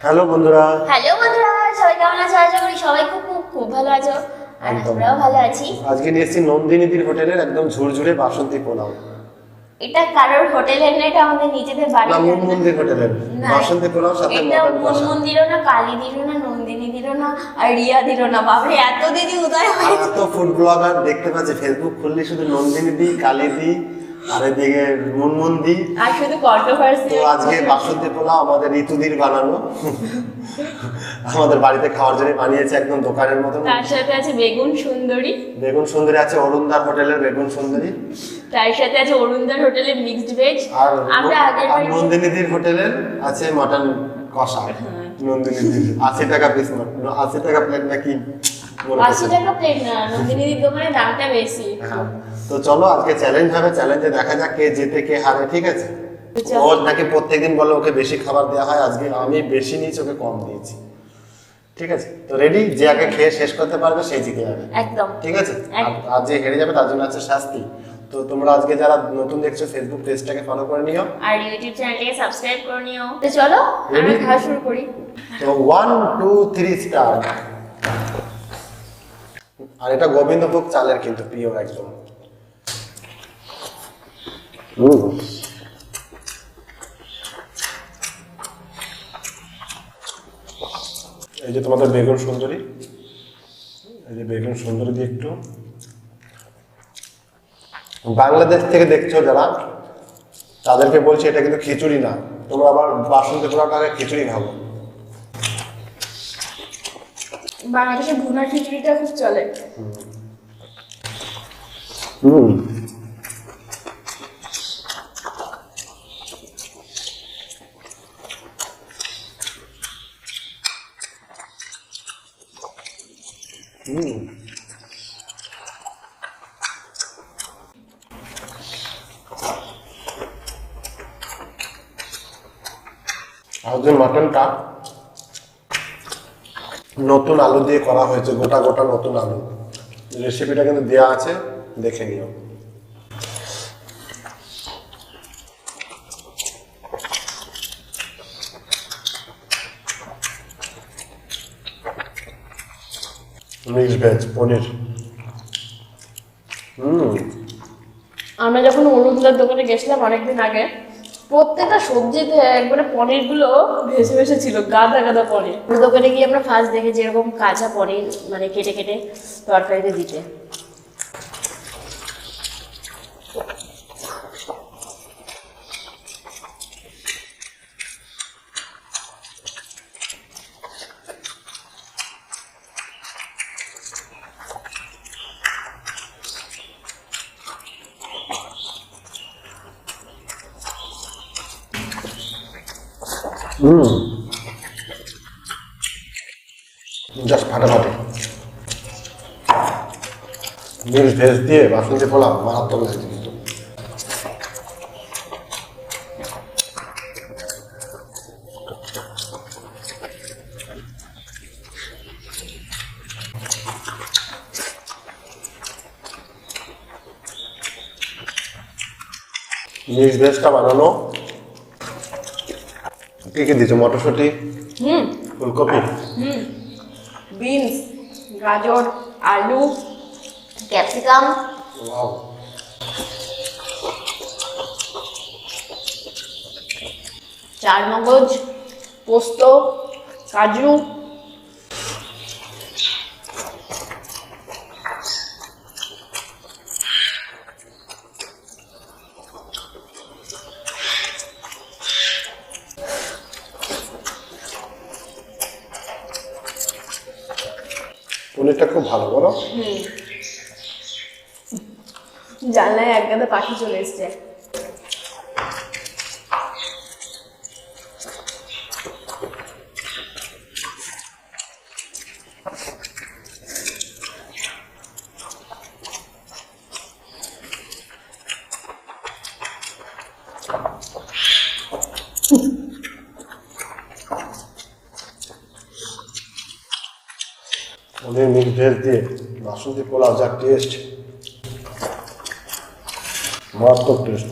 Hello বন্ধুরা। Hello বন্ধুরা সবাই কেমন আছো? আশা করি সবাই খুব খুব খুব ভালো আছো। আর। আমরাও ভালো আছি। আজকে নিয়ে এসেছি নন্দিনীদির হোটেলের একদম ঝুরঝুরে বাসন্তী পোলাও। এটা কারোর হোটেলের না এটা আমাদের নিজেদের বাড়ি না মন মন্দির হোটেলের। বাসন্তী পোলাও সাথে এটা মটন কষা। মন্দিরও না কালী দিরও না নন্দিনী দিরও না আর রিয়া দিরও না। বাবরে এত দিদি উদয় হয়েছে। এত ফুড ব্লগার দেখতে পাচ্ছি ফেসবুক খুললে শুধু নন্দিনী দি কালী দি আর এদিকে মুনমুন দি আর শুধু কন্ট্রোভার্সি তো আজকে বাসন্তী পোলাও আমাদের ঋতুদির বানানো। আমাদের বাড়িতে খাওয়ার জন্য বানিয়েছে একদম দোকানের মতন। তার সাথে আছে বেগুন সুন্দরী। বেগুন সুন্দরী আছে অরুণদার হোটেলের বেগুন সুন্দরী। তার সাথে আছে অরুণদার হোটেলে মিক্সড ভেজ আর আমরা আগের নন্দিনীদির হোটেলের আছে মটন কষা। নন্দিনীদির। আশি টাকা পিস আশি টাকা প্লেট নাকি? আশি। টাকা প্লেট না নন্দিনীর দোকানে দামটা বেশি। হ্যাঁ। তো চলো আজকে চ্যালেঞ্জ হবে চ্যালেঞ্জে দেখা যাক কে জিতে কে হারে ঠিক আছে? ওর নাকি প্রত্যেকদিন বলে ওকে বেশি খাবার দেওয়া হয় আজকে আমি বেশি নিয়েছি ওকে কম দিয়েছি। ঠিক আছে? তো রেডি যে আগে খেয়ে শেষ করতে পারবে সেই জিতে যাবে। একদম। ঠিক আছে? আর- যে হেরে যাবে তার জন্য আছে শাস্তি। তো তোমরা আজকে যারা নতুন দেখছ ফেসবুক পেজটাকে ফলো করে নিও। আর ইউটিউব চ্যানেলটাকে সাবস্ক্রাইব করে নিও। তো চলো আমরা? খাওয়া শুরু করি। তো ওয়ান টু থ্রি স্টার আর এটা গোবিন্দভোগ চালের কিন্তু প্রিয় একদম। এই যে তোমাদের বেগুন সুন্দরী এই যে বেগুন সুন্দরী দিয়ে একটু বাংলাদেশ থেকে দেখছ যারা তাদেরকে বলছি এটা কিন্তু খিচুড়ি না। তোমরা আবার বাসন্তী পোলাওটা খিচুড়ি খাব বাংলাদেশে ভুনা খিচুড়িটা খুব চলে। হুম আর যে মাটনটা নতুন আলু দিয়ে করা হয়েছে, গোটা গোটা নতুন আলু। রেসিপিটা কিন্তু দেওয়া আছে, দেখে নিও। Mix veg, paneer. হুম। আমরা যখন অরুণদার দোকানে গেছিলাম অনেকদিন আগে প্রত্যেকটা সবজিতে একবারে পনিরগুলো ভেসে ভেসে ছিল, গাদা গাদা পনির। দোকানে গিয়ে আমরা ফার্স্ট দেখেছি এরকম কাঁচা পনির মানে কেটে কেটে তরকারিতে দিতে হুম জাস্ট ফাটাফাটি মিক্স ভেজ দিয়ে বাসন্তী পোলাও মারাত্মক লাগছে কিন্তু মিক্স ভেজটা বানানো। কি কি দিচ্ছ মটরশুঁটি? হুম। ফুলকপি? হুম। বিনস গাজর আলু ক্যাপসিকাম ওয়াও চার মগজ পোস্ত কাজু পনিরটা খুব ভালো বলো জানলায় এক গাদা পাখি চলে এসছে। পনির মিক্স ভেজ দিয়ে বাসন্তী পোলাও যা টেস্ট মারাত্মক টেস্ট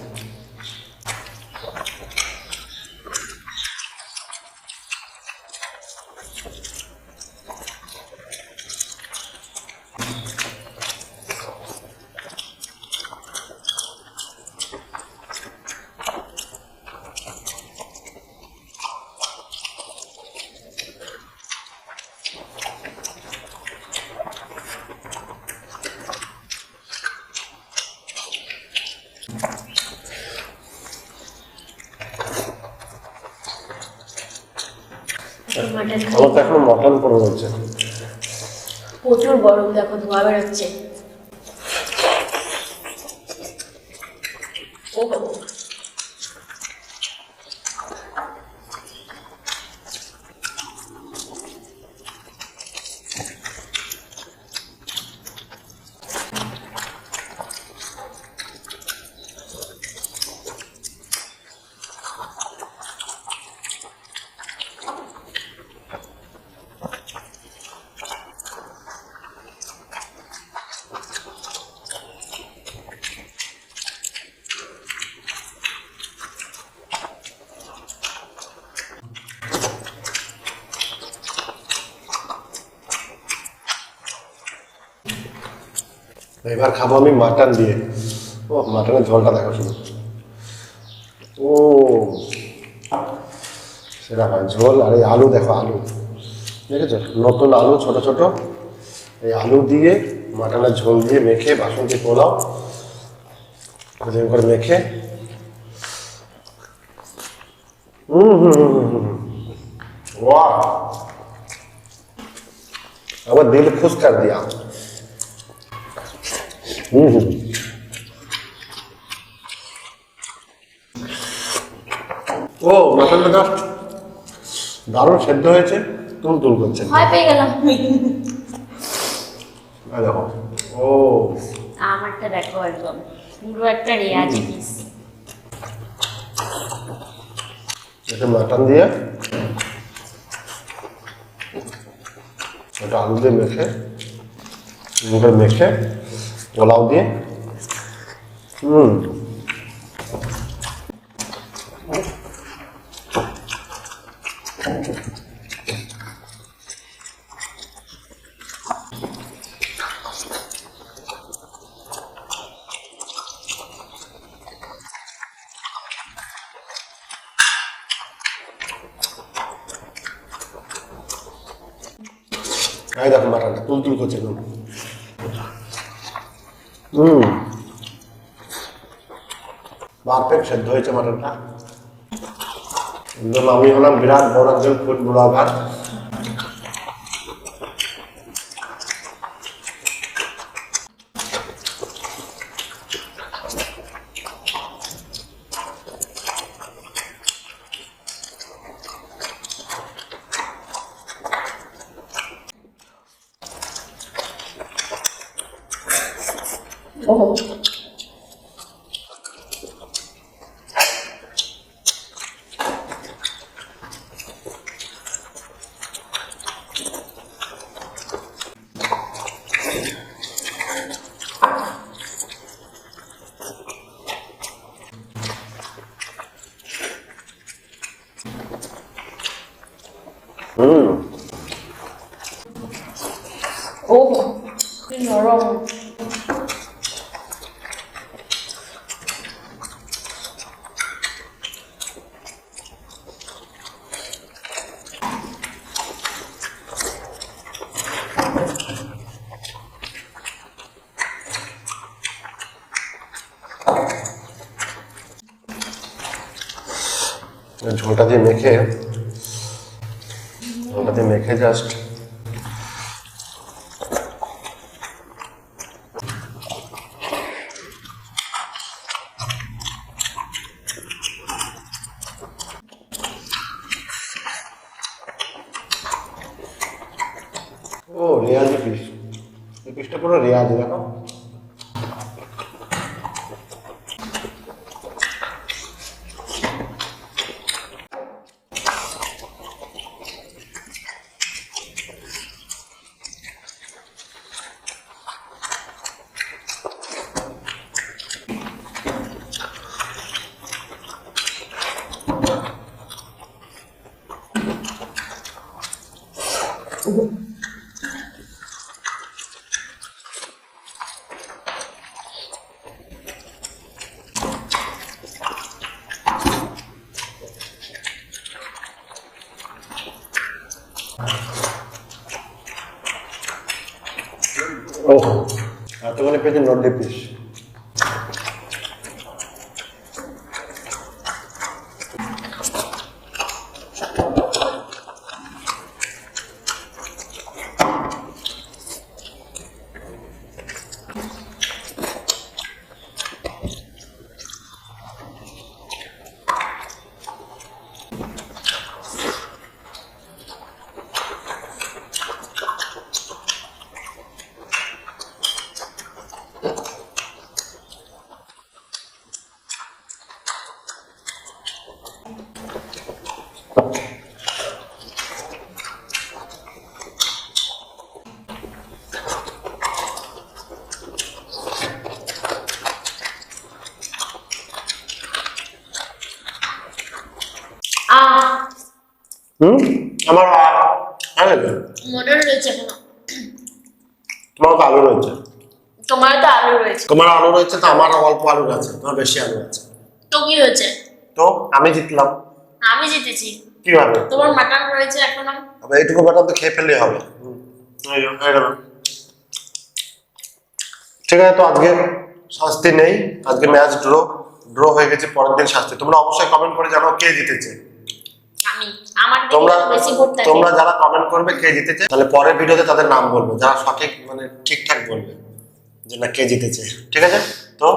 মাটন আমার তো এখন মটন পড়ে রয়েছে। প্রচুর গরম দেখো ধোয়া বেরোচ্ছে। ও এবার খাবো আমি মাটন দিয়ে ও মাটনের ঝোলটা দেখো শুধু ও সেটা হয় ঝোল আর এই আলু দেখো আলু দেখেছো নতুন আলু ছোট ছোট এই আলু দিয়ে মাটনের ঝোল দিয়ে মেখে বাসন্তী পোলাও এরকম করে মেখে হুম হুম হুম হুম হুম वाह अब दिल खुश कर दिया হুম হুম ও মাটনটা গাছ দারুণ সেদ্ধ হয়েছে তুল তুল করছে। ভয় পেয়ে গেলাম। দেখো। ও। আমারটা দেখো একদম। পুরো একটা রেয়াজ এটা মাটন দিয়ে। এটা আলু দিয়ে মেখে মেখে পোলাও দিয়ে হুম এই দেখো মাটনটা তুল তুল করছে একদম হুম। সেদ্ধ হয়েছে মাটনটা আমি হলাম বিরাট বড় একজন ফুড ব্লগার 哦。ঝোলটা দিয়ে মেখে ঝোলটা দিয়ে মেখে জাস্ট ও রেয়াজি পিস এই পিসটা পুরো রেয়াজি দেখো ও এতখানি পেয়েছে নড্ডি পিস হুম? আমার হ্যাঁ মনে রয়েছে তোমার তো আলু রয়েছে। তোমার তো আলু রয়েছে। তোমার আলু রয়েছে তো আমার অল্প আলু আছে তোমার বেশি আলু আছে তো কি হয়েছে? তো আমি জিতলাম। আমি জিতেছি। কীভাবে? তোমার মাটন রয়েছে এখনও? আবার এইটুকু তো খেয়ে ফেললেই হবে। হয়ে ঠিক আছে তো আজকে শাস্তি নেই। আজকে ম্যাচ ড্র ড্র হয়ে গেছে পরের দিন শাস্তি। তোমরা অবশ্যই কমেন্ট করে জানাও কে জিতেছে। আমি আমার তোমরা বেশি ভোট থাকে। তোমরা যারা কমেন্ট করবে কে জিতেছে তাহলে পরের ভিডিওতে তাদের নাম বলব যারা সঠিক মানে ঠিকঠাক বলবে যে না কে জিতেছে ঠিক আছে? তো